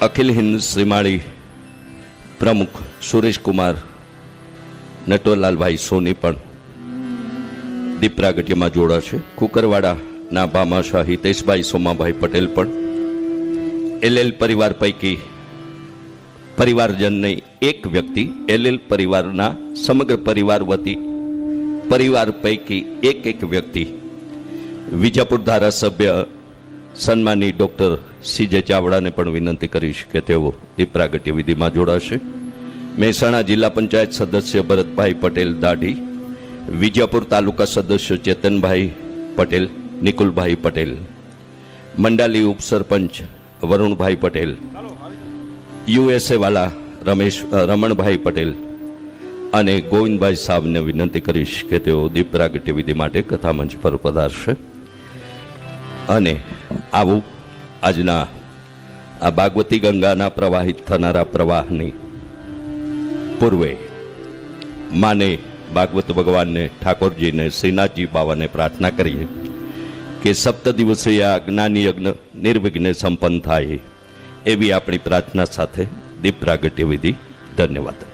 અખિલ હિન્દ શ્રીમાળી પ્રમુખ સુરેશકુમાર નટવરલાલભાઈ સોની પણ દીપ જોડાશે કુકરવાડાના ભામાશાહ હિતેશભાઈ સોમાભાઈ પટેલ પણ એલએલ પરિવાર પૈકી પરિવારજનની એક વ્યક્તિ, એલએલ પરિવારના સમગ્ર પરિવાર વતી પરિવાર પૈકી એક એક વ્યક્તિ વિજાપુર ધારાસભ્ય સન્માની ડૉક્ટર સીજે ચાવડાને પણ વિનંતી કરીશ કે તેઓ એ પ્રાગટ્ય વિધિમાં જોડાશે. મહેસાણા જિલ્લા પંચાયત સદસ્ય ભરતભાઈ પટેલ દાઢી વિજાપુર તાલુકા સદસ્ય ચેતનભાઈ પટેલ, નિકુલભાઈ પટેલ, મંડાલી ઉપસરપંચ વરુણભાઈ પટેલ યુએસએવાલા રમેશ રમણભાઈ પટેલ અને ગોવિંદભાઈ સાહેબને વિનંતી કરીશ કે તેઓ દીપ પ્રાગટ્ય વિધિ માટે કથામંચ પર પધારશે. અને આવું આજના આ ભાગવતી ગંગાના પ્રવાહિત થનારા પ્રવાહની પૂર્વે માને ભાગવત ભગવાનને ઠાકોરજીને શ્રીનાથજી બાવાને પ્રાર્થના કરીએ કે સપ્ત દિવસીય આ જ્ઞાની યજ્ઞ નિર્વિઘ્ને સંપન્ન થાય એવી આપણી પ્રાર્થના સાથે દીપ પ્રાગટ્ય વિધિ. ધન્યવાદ.